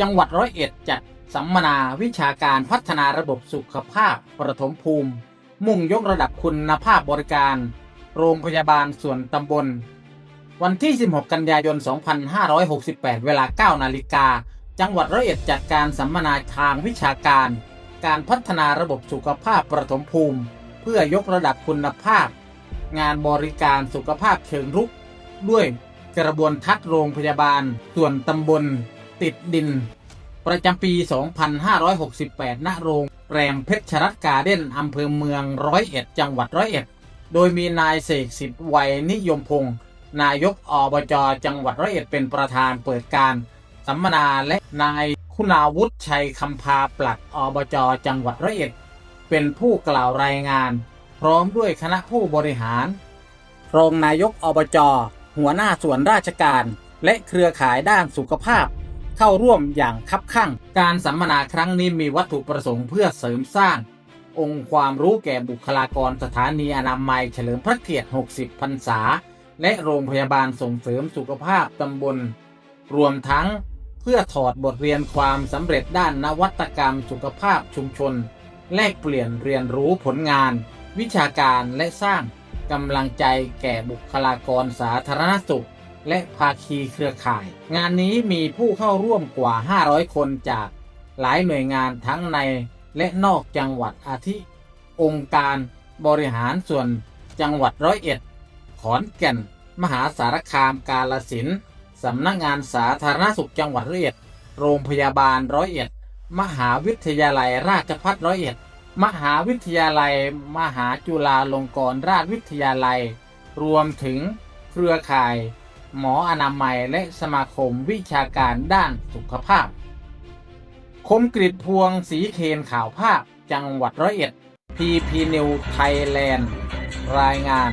จังหวัดร้อยเอ็ดจัดสัมมนาวิชาการพัฒนาระบบสุขภาพประถมภูมิ มุ่งยกระดับคุณภาพบริการ โรงพยาบาลส่วนตำบล วันที่ 16 กันยายน 2568 เวลา 9 นาฬิกา จังหวัดร้อยเอ็ดจัดการสัมมนาทางวิชาการ การพัฒนาระบบสุขภาพประถมภูมิ เพื่อยกระดับคุณภาพ งานบริการสุขภาพเชิงรุก ด้วยกระบวนทัศน์โรงพยาบาลส่วนตำบล ติดดิน ประจำปี 2568 ณ โรงแรมเพชรรัตการ์เด้นอำเภอเมืองร้อยเอ็ดจังหวัดร้อยเอ็ด โดยมีนายเสกสิทธิ์ไวยนิยมพงศ์นายกอบจจังหวัดร้อยเอ็ดเป็นประธานเปิดการสัมมนาและนายคุณาวุฒิชัยคำพาปลัดอบจจังหวัดร้อยเอ็ด เป็นผู้กล่าวรายงาน พร้อมด้วยคณะผู้บริหาร รองนายกอบจหัวหน้าส่วนราชการ และเครือข่ายด้านสุขภาพ เข้าร่วมอย่างคับคั่งการสัมมนาครั้งนี้มีวัตถุประสงค์เพื่อเสริมสร้าง องค์ความรู้แก่บุคลากรสถานีอนามัยเฉลิมพระเกียรติ 60 พรรษา และโรงพยาบาลส่งเสริมสุขภาพตำบล รวมทั้งเพื่อถอดบทเรียนความสำเร็จด้านนวัตกรรมสุขภาพชุมชน แลกเปลี่ยนเรียนรู้ผลงาน วิชาการและสร้างกำลังใจแก่บุคลากรสาธารณสุข และภาคีเครือข่าย งานนี้มีผู้เข้าร่วมกว่า 500 คนจากหลายหน่วยงานทั้งในและนอกจังหวัดอาทิ องค์การบริหารส่วนจังหวัดร้อยเอ็ด ขอนแก่น มหาสารคามกาลสินสำนักงานสาธารณสุขจังหวัดร้อยเอ็ด โรงพยาบาลร้อยเอ็ด มหาวิทยาลัยราชภัฏร้อยเอ็ด มหาวิทยาลัย มหาจุฬาลงกรณราชวิทยาลัย รวมถึงเครือข่าย หมออนามัยและสมาคมวิชาการด้านสุขภาพ คมกริดพวงสีเคนข่าวภาพ จังหวัดร้อยเอ็ดพีพีนิวไทยแลนด์ รายงาน